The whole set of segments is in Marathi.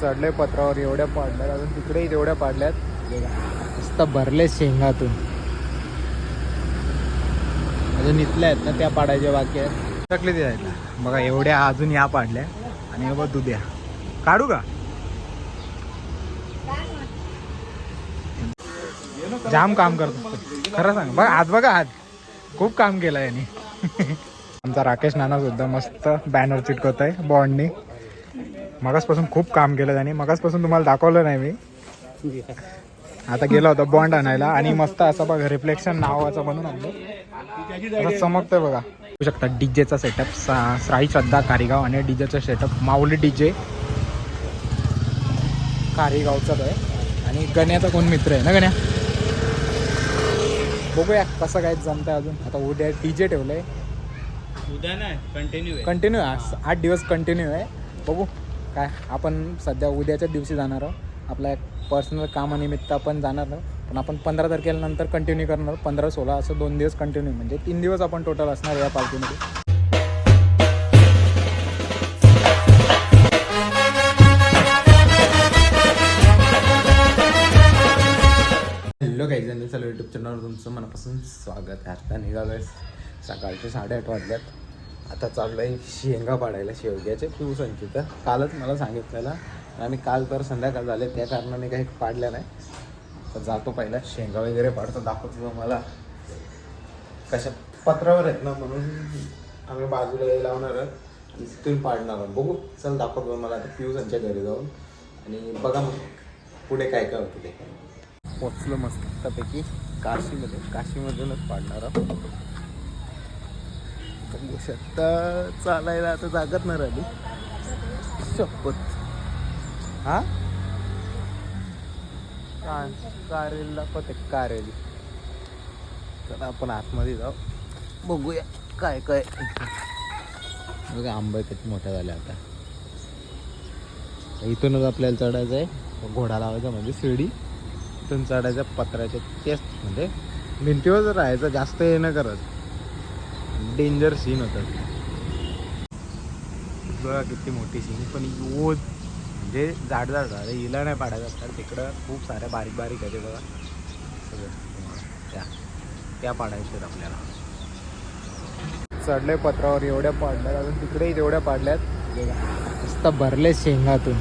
चढले पत्रावर एवढ्या पाडल्यात अजून तिकडेही तेवढ्या पाडल्यात. नुसतं भरले शेंगातून. अजून इथल्या आहेत ना त्या पाडायच्या बाकी आहेत. टाकले ते आहेत बघा एवढ्या अजून या पाडल्या. आणि बघ दुध्या काढू का? जाम काम करतो. खरं सांग. बघ आज बघा आज. खूप काम केलं यांनी. आमचा राकेश नाना सुद्धा मस्त बॅनर चिटकवत आहे बॉन्डनी मगासपासून खूप काम केलं त्यांनी. मगासपासून तुम्हाला दाखवलं नाही मी. आता गेला होता बॉन्ड आणायला आणि मस्त असं बघा रिफ्लेक्शन नावाचं बनवून आणलं. चमकतंय बघा. बघू शकता डीजेचा सेटअप साई श्रद्धा कारीगाव आणि डीजेचा सेटअप माऊली डीजे. कारीगावचाच आहे. आणि गण्याचा कोण मित्र आहे ना गण्या? बघूया कसं काय जमतंय अजून. आता उद्या डीजे ठेवलंय. उद्या नाही कंटिन्यू आहे. कंटिन्यू आहे. आठ दिवस कंटिन्यू आहे. बघू. काय आपण सध्या उद्याच्या दिवशी जाणार आहोत. आपल्या एक पर्सनल कामानिमित्त आपण जाणार आहोत. पण आपण पंधरा तारखेनंतर कंटिन्यू करणार आहोत. पंधरा सोळा असं दोन दिवस कंटिन्यू म्हणजे तीन दिवस आपण टोटल असणार या पार्टीमध्ये हॅलो काही जण चला यूट्यूब चॅनलवर तुमचं मनापासून स्वागत. आहे आता आहे सकाळचे साडेआठ वाजल्यात. आता चाललो आहे शेंगा पाडायला शेवग्याचे. पिवसांची तर कालच मला सांगितलेलं. आणि आम्ही काल तर संध्याकाळ झाले त्या कारणाने काही पाडल्या नाही. तर जातो पहिला शेंगा वगैरे पाडतो दाखवतो मला कशा पत्रावर आहेत ना म्हणून आम्ही बाजूला हे लावणार आहोत. तुम्ही तिथून पाडणार आहोत. बघू चल दाखवतो मला आता पिवसांच्या घरी जाऊन. आणि बघा मग पुढे काय काय होतं ते. पोचलो मस्तपैकी काशीमध्ये. काशीमधूनच पाडणार आहोत. बघू शकता. चालायला आता जागत नाही राहिली. शपथ. हा? का- कारेलला पते कारेली. तर आपण आतमध्ये जाऊ. बघूया काय काय. बघा आंबे किती मोठ्या झाल्या आता. इथूनच आपल्याला चढायचं आहे घोडा लावायचा म्हणजे शिडी इथून चढायचं पत्र्याच्या तेच म्हणजे भिंतीवर राहायचं जास्त हे न करत डेंजर सीन होतं. बघा किती मोठी सीन पण योज म्हणजे जाड जाड झालं हिला नाही पाडायचं असतात तिकडं खूप साऱ्या बारीक बारीक आहे ते बघा. सगळं त्या त्या पाडायच्या आपल्याला. चढले पत्रावर एवढ्या पाडल्यात अजून तिकडेही तेवढ्या पाडल्यात. मस्त भरले शेंगातून.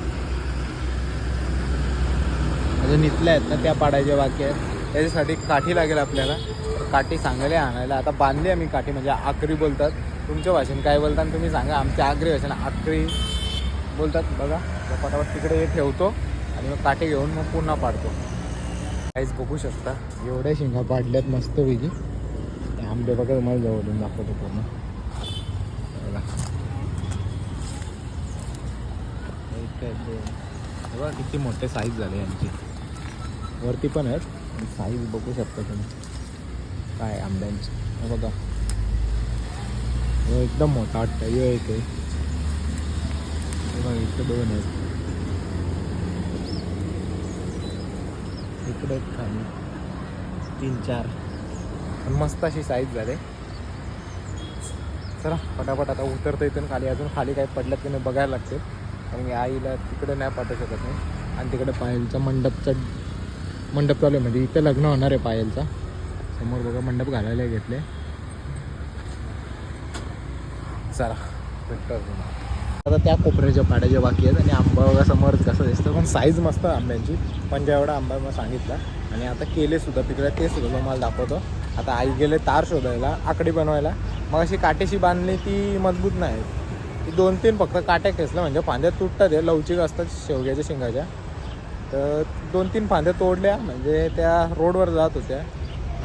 अजून इथल्या आहेत ना त्या पाडायच्या बाकी आहेत. त्याच्यासाठी काठी लागेल आपल्याला. काठी सांगायला आणायला. आता बांधली आम्ही काठी म्हणजे आकरी बोलतात. तुमच्या भाषेने काय बोलतात तुम्ही सांगा. आमच्या आगरी भाषेने आकरी बोलतात. बघा पटापट तिकडे हे ठेवतो आणि मग काठी घेऊन मग पुन्हा पाडतो. काहीच बघू शकता. एवढ्या शेंगा पाडल्यात मस्तपैकी. ते आंबे बघा तुम्हाला जवळून दाखवतो पूर्ण. बघा. बघा किती मोठे साईज झाले यांची. वरती पण आहेत. साईज बघू शकता तुम्ही. काय आंब्यांची. बघा. हे एकदम मोठा वाटतं. यो एक आहे. हे बघा इकडे दोन आहेत. इकडे एक खाली. तीन चार. पण मस्त अशी साईज झाले. चला पटापट आता उतरता इथून खाली. अजून खाली काही पडलं की नाही बघायला लागते. कारण आईला तिकडे नाही पाठवू शकत नाही आणि तिकडे पायलचा मंडपचा मंडप चालू आहे. म्हणजे इथं लग्न होणार आहे पायलचा. समोर बघा मंडप घालायला घेतले चला आता त्या कोपऱ्याच्या पाड्याच्या बाकी आहेत आणि आंबा बघा समोर कसं दिसतं. पण साईज मस्त आंब्यांची. पण एवढा आंबा मग सांगितला. आणि आता केले सुद्धा तिकडे ते सुद्धा तुम्हाला दाखवतो. आता आई गेले तार शोधायला आकडी बनवायला. मग अशी काटेशी बांधली ती मजबूत नाही. ती दोन तीन फक्त काट्या खेचलं म्हणजे फांद्या तुटतात हे लवचिक असतात शेवग्याच्या शेंगाच्या. तर दोन तीन फांद्या तोडल्या म्हणजे त्या रोडवर जात होत्या.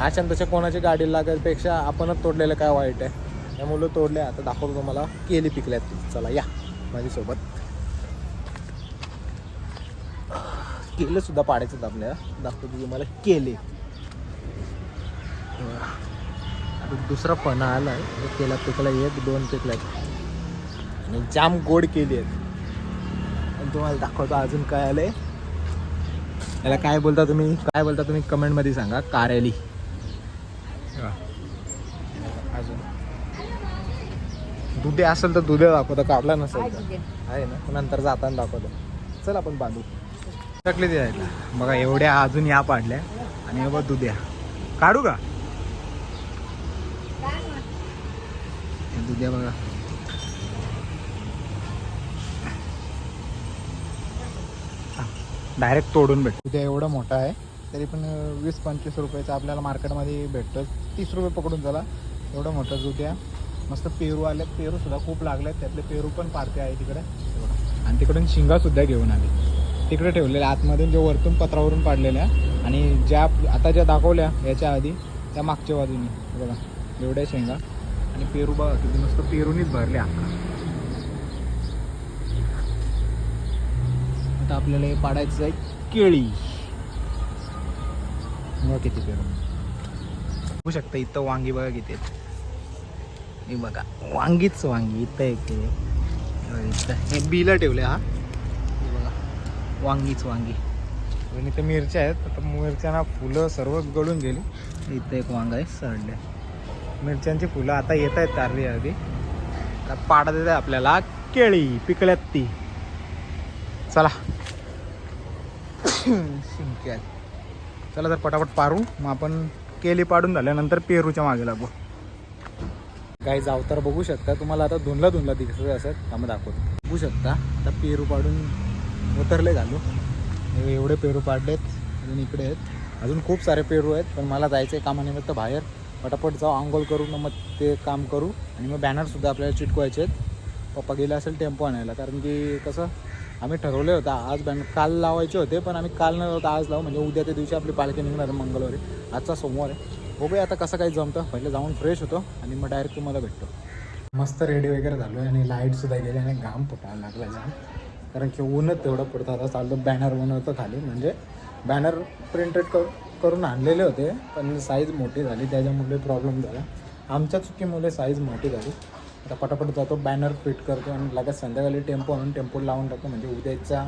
अशा तशा कोणाची गाडी लागायपेक्षा आपणच तोडलेलं काय वाईट आहे. त्यामुळं तोडल्या. आता दाखवतो तुम्हाला केली पिकल्यात चला या माझ्यासोबत. केलं सुद्धा पाडायचं होतं आपल्याला दाखवतो तुम्हाला केले. आता दुसरा फणा आला आहे. केला पिकला एक दोन पिकल्यात आणि जाम गोड केली आहेत. आणि तुम्हाला दाखवतो अजून काय आलं आहे याला काय बोलता तुम्ही? काय बोलता तुम्ही? कमेंटमध्ये सांगा. कारेली. अजून. दुधे असेल तर दुधे दाखवतो. काढला नसेल तर. आहे ना? नंतर जाताना दाखवतो. चल आपण बांधू. टाकले ते जायला बघा एवढ्या अजून या पाडल्या. आणि हे बघ दुध्या. काढू का? दुध्या बघा. डायरेक्ट तोडून भेटतो. उद्या एवढा मोठा आहे तरी पण वीस पंचवीस रुपयाचा आपल्याला मार्केटमध्ये भेटतो तीस रुपये पकडून चला एवढं मोठं जुट्या मस्त पेरू आले पेरू सुद्धा खूप लागले त्यातले पेरू पण पारते आहे तिकडे. आणि तिकडून शिंगा सुद्धा घेऊन आले. तिकडे ठेवलेल्या आतमधून जे वरतून पत्रावरून पाडलेल्या आणि ज्या आता ज्या दाखवल्या याच्या आधी त्या मागच्या बाजूने. बघा एवढ्या शेंगा. आणि पेरू बघा किती मस्त पेरूनीच भरले आता आपल्याला हे पाडायचं आहे केळी. किती पेरू बघू शकता इथं वांगी बघा किती हे बघा वांगीच वांगी इथं एक इथं. हे बिलं ठेवले हा. हे बघा वांगीच वांगी. आणि इथे मिरच्या आहेत. आता मिरच्यांना फुलं सर्व गळून गेली. इथं एक वांग आहे सडले मिरच्यांची फुलं आता येत आहेत तारली आधी आता पाडत येत आहे आपल्याला केळी पिकल्यात ती. चला. शिंक्यात चला तर पटापट पारू मग आपण केली पाडून झाल्यानंतर पेरूच्या मागे लागू. काही जावतार बघू शकता. तुम्हाला आता धुंदला धुंदला दिसत असत त्यामुळे दाखवतो. बघू शकता. आता पेरू पाडून उतरले घालू. एवढे पेरू पाडलेत. अजून इकडे आहेत. अजून खूप सारे पेरू आहेत पण मला जायचं आहे कामानिमित्त बाहेर. पटापट जाऊ आंघोळ करू मग ते काम करू. आणि मग बॅनरसुद्धा आपल्याला चिटकवायचे आहेत. पप्पा गेले असेल टेम्पो आणायला. कारण की कसं आम्ही ठरवले होता आज बॅनर काल लावायचे होते पण आम्ही काल न होता आज लावू. म्हणजे उद्या त्या दिवशी आपली पालखी निघणार आहे मंगळवारी. आजचा सोमवार आहे. हो बाई आता कसं काही जमतं. पहिले जाऊन फ्रेश होतो आणि मग डायरेक्ट तुम्हाला भेटतो. मस्त रेडी वगैरे झालो आहे आणि लाईटसुद्धा गेली आणि घाम फुटायला लागला जाम. कारण की ऊनच तेवढं पडतं आता चालतो बॅनर बनवतो खाली. म्हणजे बॅनर प्रिंटेड कर करून आणलेले होते पण साईज मोठी झाली. त्याच्यामुळे प्रॉब्लेम झाला. आमच्या चुकीमुळे साईज मोठी झाली. आता पटापट जातो बॅनर फिट करतो आणि लगेच संध्याकाळी टेम्पो आणून टेम्पो लावून टाकतो. म्हणजे उद्याचा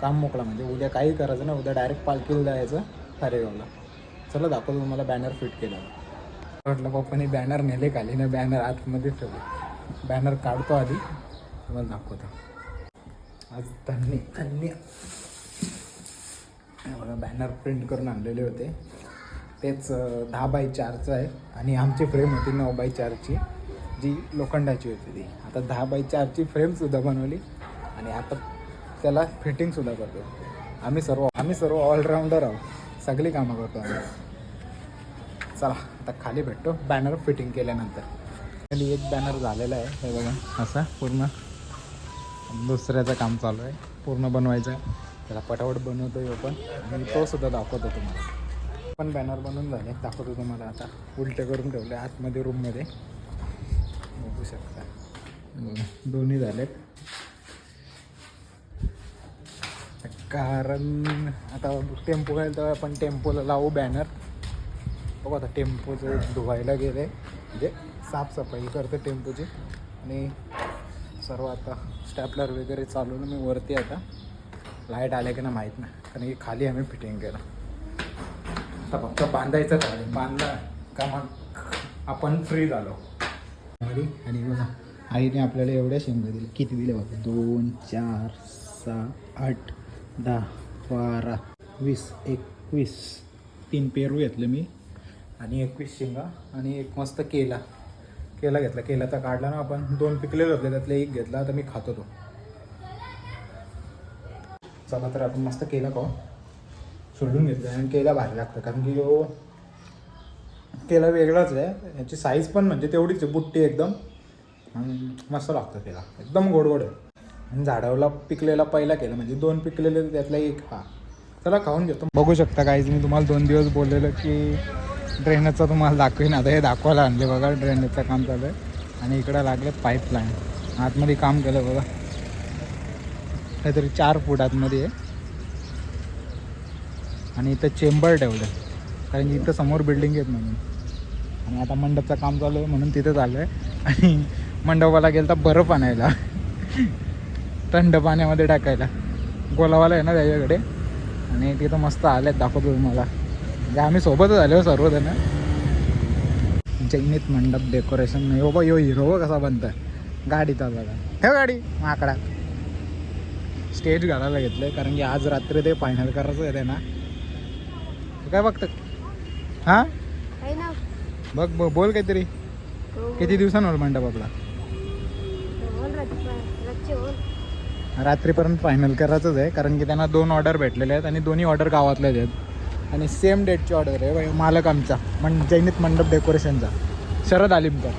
काम मोकळा. म्हणजे उद्या काही करायचं नाही. उद्या डायरेक्ट पालखीला जायचं खारेगावला चला दाखवतो तुम्हाला बॅनर फिट केला म्हटलं पप्पाने बॅनर नेले खाली. ना बॅनर आतमध्ये ठेवले. बॅनर काढतो आधी. तुम्हाला दाखवतो. आज त्यांनी त्यांनी मला बघा बॅनर प्रिंट करून आणलेले होते. तेच दहा बाय चारचं आहे. आणि आमची फ्रेम होती नऊ बाय चारची. जी लोखंडाची होती ती. आता दहा बाय चारची फ्रेमसुद्धा बनवली आणि आता त्याला फिटिंगसुद्धा करतो आम्ही सर्व आम्ही सर्व ऑलराऊंडर आहोत. सगळी कामं करतो आम्ही. चला आता खाली भेटतो. बॅनर फिटिंग केल्यानंतर. खाली एक बॅनर झालेला आहे. हे बघा असा पूर्ण. दुसऱ्याचं काम चालू आहे. पूर्ण बनवायचं आहे. त्याला पटापट बनवतो आहे पण. आणि तोसुद्धा दाखवतो तुम्हाला. पण बॅनर बनवून झाले. दाखवतो तुम्हाला आता. उलटे करून ठेवले आतमध्ये रूममध्ये बघू शकता. दोन्ही झालेत. कारण आता टेम्पो घ्यायला तर आपण टेम्पोला लावू बॅनर बघू आता टेम्पोचं धुवायला गेले म्हणजे साफसफाई करते टेम्पोची. आणि सर्व आता स्टॅपलर वगैरे चालवलं मी वरती आता लाइट आले की ना माहीत नाही. कारण की खाली आम्ही फिटिंग केलं. आता फक्त बांधायचं खाली. बांधला का मग आपण फ्री झालो. आणि बघा आईने आपल्याला एवढ्या शेंगा दिल्या किती दिल्या बघा? दोन चार सहा आठ दहा बारा वीस एकवीस. तीन पेरू घेतले मी. आणि एकवीस शेंगा आणि एक मस्त केला. केला घेतला. केलाचा काढला ना आपण. दोन पिकलेले होते त्यातले एक घेतला. तर मी खातो तो. चला तर आपण मस्त केला खाऊ. सोडून घेतलं. आणि केला भारी लागतं. कारण की जो केला वेगळाच आहे. याची साईज पण म्हणजे तेवढीच आहे बुट्टी एकदम. आणि मस्त लागतं केला एकदम गोड गोड आहे. आणि झाडावला पिकलेला पहिला केला म्हणजे दोन पिकलेले त्यातला एक हा. चला खाऊन घेतो. बघू शकता काहीच मी तुम्हाला दोन दिवस बोललेलं की ड्रेनेजचं तुम्हाला दाखवेन. आता हे दाखवायला आणले बघा ड्रेनेजचं काम चालू आहे. आणि इकडं लागले पाईपलाईन आतमध्ये काम केलं बघा. काहीतरी चार फूट आतमध्ये आहे. आणि इथं चेंबर ठेवलं कारण की इथं समोर बिल्डिंग आहेत म्हणून. आणि आता मंडपचं काम चालू आहे म्हणून तिथं आलो आहे आणि मंडपाला गेलं तर बरफ आणायला. थंड पाण्यामध्ये टाकायला. गोलावाला आहे ना त्याच्याकडे. आणि तिथं मस्त आल्यात दाखवतो तुम्हाला. म्हणजे आम्ही सोबतच आलो हो सर्वजण. जैनित मंडप डेकोरेशन नाही बा यो हिरो कसा बनतं गाडीचा बघा. ठेव गाडी माकडा. स्टेज घालायला घेतलं आहे कारण की आज रात्री ते फायनल करायचं आहे ते ना काय बघतं हां? ना. बघ बघ बोल काहीतरी. किती दिवसांवर मंडप आपला? रात्रीपर्यंत फायनल करायचंच आहे कारण की त्यांना दोन ऑर्डर भेटलेले आहेत आणि दोन्ही ऑर्डर गावातल्याच आहेत. आणि सेम डेटची ऑर्डर आहे मालक आमचा मन जैनित मंडप डेकोरेशनचा शरद आलिमकर.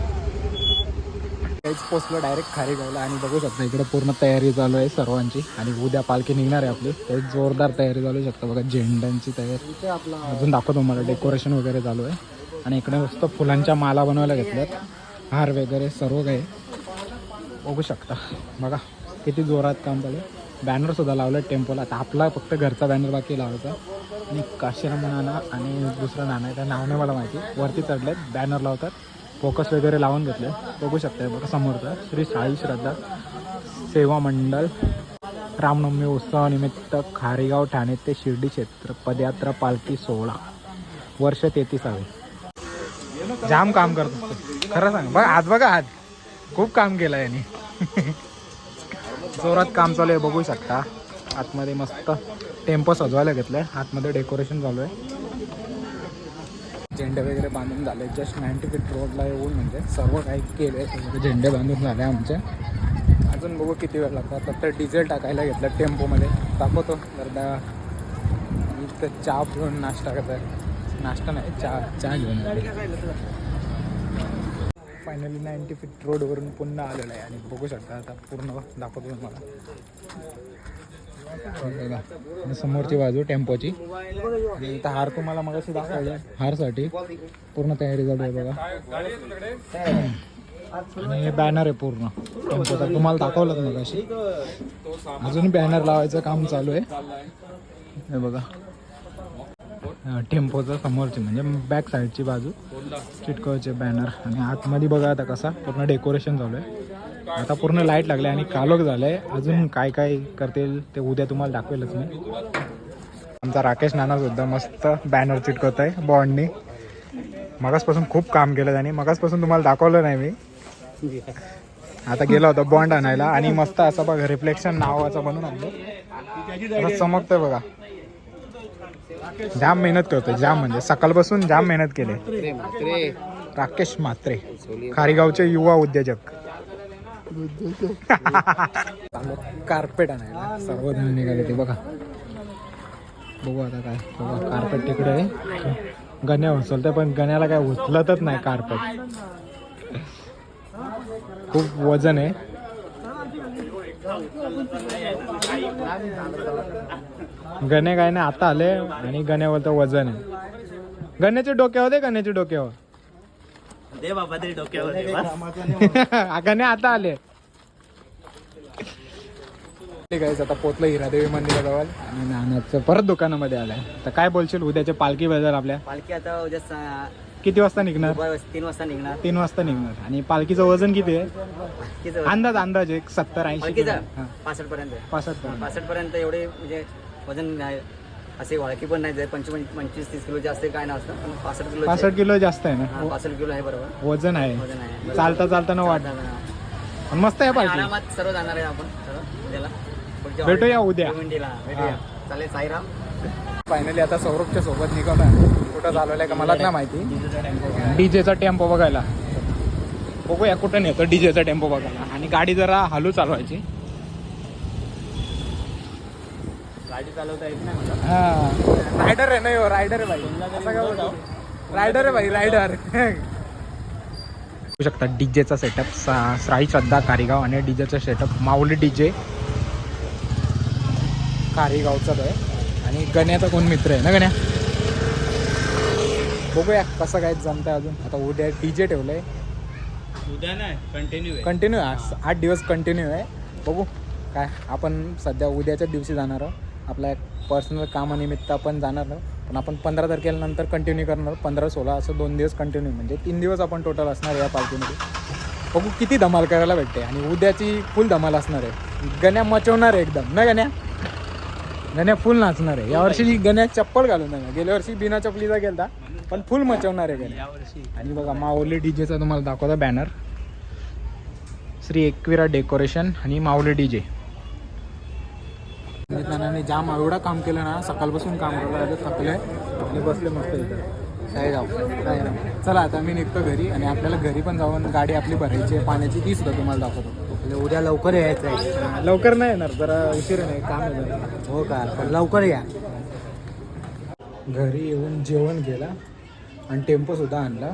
तेच पोचलो डायरेक्ट खारीगावला आणि बघू शकता इकडे पूर्ण तयारी चालू आहे सर्वांची. आणि उद्या पालखी निघणार आहे आपली. ते जोरदार तयारी चालू शकता बघा झेंड्यांची तयारी. अजून दाखवतो तुम्हाला डेकोरेशन वगैरे चालू आहे. आणि इकडे मस्त फुलांच्या माला बनवायला घेतल्यात. हार वगैरे सर्व काही. बघू शकता. बघा किती जोरात काम चालू बॅनर सुद्धा लावलं टेम्पोला आता आपला फक्त घरचा बॅनर बाकी लावायचा. आणि काशीराम नाना आणि दुसरा नाना आहे त्या नाव नाही मला माहिती. वरती चढलेत बॅनर लावतात. फोकस वगैरे लावून घेतले बघू शकता बघा समोरचा. श्री साई श्रद्धा सेवा मंडळ रामनवमी उत्सवानिमित्त खारेगाव ठाणे ते शिर्डी क्षेत्र पदयात्रा पालखी सोहळा. वर्ष तेहतीसावे. जाम काम करतो. खरं सांग बघा आज बघा आज. खूप काम केलं याने. जोरात काम चालू आहे बघू शकता. आतमध्ये मस्त टेम्पो सजवायला घेतलंय. आतमध्ये डेकोरेशन चालू आहे. झेंडे वगैरे बांधून झाले. जस्ट नाईन्टी फीट रोडला येऊन म्हणजे सर्व काही केले झेंडे बांधून झाले आमचे. अजून बघू किती वेळ लागतात. फक्त डिझेल टाकायला घेतलं टेम्पोमध्ये. दाखवतो. तर इथं चहा पिऊन नाश्ता करतात नाश्ता नाही चहा चहा घेऊन फायनली नाईन्टी फीट रोडवरून पुन्हा आलेलं आहे आणि बघू शकता आता पूर्ण दाखवतो तुम्हाला. बघा आणि समोरची बाजू टेम्पोची. इथं हार तुम्हाला मग असं दाखवलं. हारसाठी पूर्ण तयारी झाली आहे बघा. आणि हे बॅनर आहे पूर्ण. टेम्पोचा तुम्हाला दाखवलं मग अशी अजून बॅनर लावायचं काम चालू आहे. हे बघा. टेम्पोचं समोरची म्हणजे बॅक साईडची बाजू. चिटकवचे बॅनर आणि आतमध्ये बघा आता कसा पूर्ण डेकोरेशन झालं आहे आता पूर्ण लाइट लागले आणि कालोख आहे अजून काय काय करतील ते उद्या तुम्हाला दाखवेलच मी. आमचा राकेश नाना सुद्धा मस्त बॅनर चिटकवत आहे बॉन्डनी मगासपासून खूप काम केलं त्याने. मगासपासून तुम्हाला दाखवलं नाही मी. आता गेला होता बॉन्ड आणायला आणि मस्त असं बघा रिफ्लेक्शन नावाचं बनून आणलं. आता चमकतंय बघा. जाम मेहनत करतोय जाम म्हणजे. सकाळपासून जाम मेहनत केले राकेश म्हात्रे खारीगावचे युवा उद्योजक. कार्पेट आणायला. सर्वजण निघाले ते बघा. बघू आता काय बघा कार्पेट तिकडे आहे. गण्या उचलतोय पण गण्याला काय उचलतच नाही कार्पेट खूप वजन आहे. गणे काय नाही आता आले आणि गण्यावर तर वजन आहे. गण्याच्या डोक्यावर दे गण्याच्या डोक्यावर. दे बाबा तरी डोक्यावर. गणे आता आले. ठीक आहे आता पोचलं हिरादेवी मंदिराजवळ आणि नानाचं परत दुकानामध्ये आलाय. तर काय बोलशील उद्याच्या पालखी बाजार आपल्या? पालखी आता उद्या किती वाजता निघणार? तीन वाजता निघणार. तीन वाजता निघणार. आणि पालखीचं वजन किती आहे? अंदाज अंदाज एक सत्तर ऐंशी पासष्ट पर्यंत पासष्ट पर्यंत एवढे म्हणजे वजन आहे असे वाळकी पण नाही पंचवीस पंचवीस तीस किलो जास्त काय नसतं पण पासष्ट किलो पासष्ट किलो जास्त आहे हा ना पासष्ट किलो आहे बरोबर. वजन आहे. वजन आहे चालता चालताना वाट मस्त आहे आणि पालखी आरामात सर्व जाणार आहे आपण सर्व उद्याला. पुढच्या भेटूया. उद्या. भिवंडीला. भेटूया. चालेल साईराम. फायनली आता सौरभच्या सोबत निघाला कुठं चालवलंय का मला नाही माहिती. डीजेचा टेम्पो बघायला. बघूया कुठं नेतो डीजेचा टेम्पो बघायला. आणि गाडी जरा हलू चालवायची. गाडी चालवता येत नाही मला. हा. रायडर आहे ना रायडर आहे भाई. असं काय बोलतो. रायडर आहे भाई रायडर बघू शकता डीजेचा सेटअप साई श्रद्धा कारीगाव आणि डीजेचा सेटअप माऊली डीजे कारीगावचा आहे आणि गण्याचा कोण मित्र आहे ना गण्या? बघूया कसं काय जमतंय अजून. आता उद्या डीजे ठेवलंय. उद्या नाही कंटिन्यू आहे. कंटिन्यू आठ दिवस कंटिन्यू आहे. बघू काय आपण सध्या उद्याच्या दिवशी जाणार आहोत. आपल्या पर्सनल कामानिमित्त आपण जाणार नाही. पण आपण पंधरा तारखेला नंतर कंटिन्यू करणार. पंधरा सोळा असं दोन दिवस कंटिन्यू म्हणजे तीन दिवस आपण टोटल असणार या पार्टीमध्ये बघू किती धमाल करायला भेटते. आणि उद्याची फुल धमाल असणार आहे. गण्या मचवणार आहे एकदम. ना गण्या? गण्या फुल नाचणार आहे. यावर्षी गण्या चप्पल घालून नाही. गेल्या वर्षी बिना चपलीचा गेलता. पण फुल मचवणार आहे गण्या. आणि बघा माऊली डीजेचा तुम्हाला दाखवता बॅनर श्री एकविरा डेकोरेशन आणि माऊली डीजे. नानाने जाम एवढा काम केलं ना सकाळपासून काम करायला थकले आणि बसले मस्त इथं. काय जाऊ. काय राव. चला आता मी निघतो घरी आणि आपल्याला घरी पण जाऊन गाडी आपली भरायची आहे पाण्याची ती सुद्धा तुम्हाला दाखवतो. उद्या लवकर यायचं आहे. लवकर नाही येणार जरा उशीर नाही काम आहे. हो का? पण लवकर या. घरी येऊन जेवण केला आणि टेम्पो सुद्धा आणला.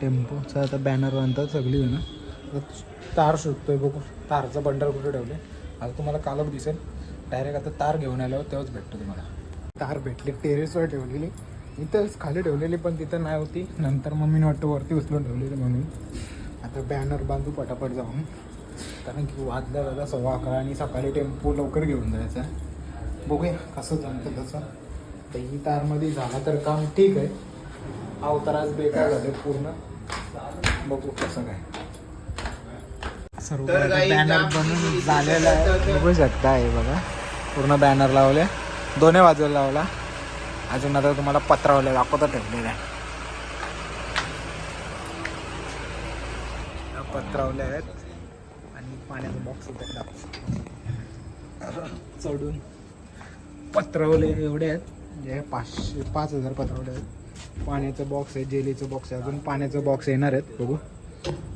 टेम्पोचा आता बॅनर बांधतात सगळी ना. तार शोधतोय बघू. तारचा बंडल कुठे ठेवले आता तुम्हाला कालच दिसेल. डायरेक्ट आता तार घेऊन आल्यावर तेव्हाच भेटतो तुम्हाला. तार भेटली टेरेसवर ठेवलेली. इथंच खाली ठेवलेली पण तिथं नाही होती. नंतर मम्मीने वाटतं वरती उचलून ठेवलेली म्हणून. आता बॅनर बांधू पटापट जाऊन. कारण की वाजल्या जाता सव्वा अकरा आणि सकाळी टेम्पो लवकर घेऊन जायचा आहे. बघूया कसं जमतं तसं. तर ही तारमध्ये झाला तर काम ठीक आहे. अवताराच बेकार झाले पूर्ण. बघू कसं काय. सर्व बॅनर बनून झालेला आहे. बघू शकता आहे बघा. पूर्ण बॅनर लावले. दोन्ही बाजूला लावला. अजून आता तुम्हाला पत्रावले दाखवता ठेवलेलं. आहे पत्रावले आहेत. आणि पाण्याचा बॉक्स इथे चढून पत्रवले एवढे आहेत. जे पाचशे पाच हजार पत्रावले आहेत. पाण्याचं बॉक्स आहे जेलीचं बॉक्स आहे. अजून पाण्याचं बॉक्स येणार आहेत. बघू.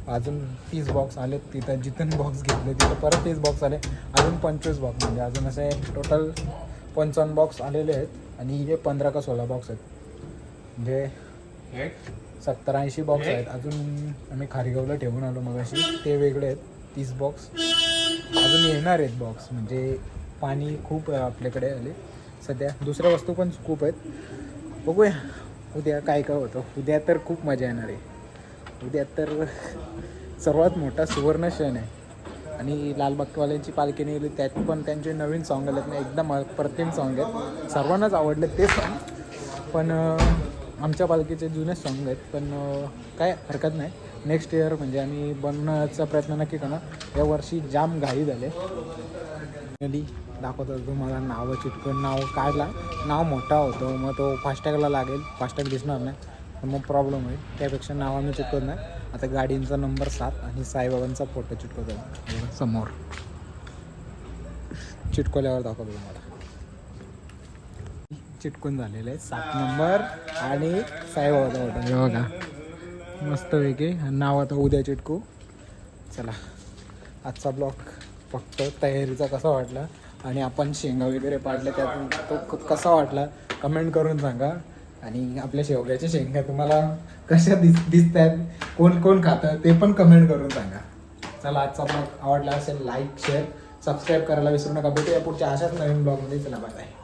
अजून तीस बॉक्स आलेत तिथं जिथून बॉक्स घेतले तिथं परत तीस बॉक्स आले अजून पंचवीस बॉक्स म्हणजे अजून असे टोटल पंचावन्न बॉक्स आलेले आहेत आणि हे पंधरा का सोळा बॉक्स आहेत. म्हणजे सत्तर ऐंशी बॉक्स आहेत. अजून आम्ही खारीगावला ठेवून आलो मग ते वेगळे आहेत तीस बॉक्स अजून येणार आहेत बॉक्स म्हणजे पाणी खूप आपल्याकडे आले. सध्या दुसऱ्या वस्तू पण खूप आहेत. बघूया उद्या काय काय होतं. उद्या तर खूप मजा येणार आहे. उद्या तर सर्वात मोठा सुवर्ण क्षण आहे. आणि लालबागवाल्यांची पालखी निघाली त्यात पण त्यांचे नवीन सॉन्ग आलेत. ना एकदम अप्रतिम सॉन्ग आहेत. सर्वांनाच आवडले ते सॉन्ग पण आमच्या पालखीचे जुने सॉन्ग आहेत. पण काय हरकत नाही. नेक्स्ट इयर म्हणजे आम्ही बनण्याचा प्रयत्न नक्की करणार. या वर्षी जाम घाई झाले. दाखवत दाखवतो तुम्हाला नावं चिटकून नाव काढला. नाव मोठा होतो. मग तो फास्टॅगला लागेल. फास्टॅग दिसणार नाही. तर मग प्रॉब्लेम होईल त्यापेक्षा नाव आम्ही चिटकवत नाही. आता गाडींचा नंबर सात आणि साईबाबांचा फोटो चिटकवतो. समोर. चिटकवल्यावर दाखवतो तुम्हाला. चिटकून झालेलं आहे. सात नंबर आणि साईबाबाचा फोटो हे बघा. मस्त वेगळे नाव आता उद्या चिटकू. चला. आजचा ब्लॉग फक्त तयारीचा कसा वाटला आणि आपण शेंगा वगैरे पाडल्या त्यातून तो कसा वाटला कमेंट करून सांगा. आणि आपल्या शेवग्याच्या शेंगा तुम्हाला कशा दिस दिसत आहेत कोण कोण खातं ते पण कमेंट करून सांगा. चला आजचा ब्लॉग आवडला असेल लाईक शेअर सबस्क्राईब करायला विसरू नका. भेटूया पुढच्या अशाच नवीन ब्लॉगमध्ये चला बाय बाय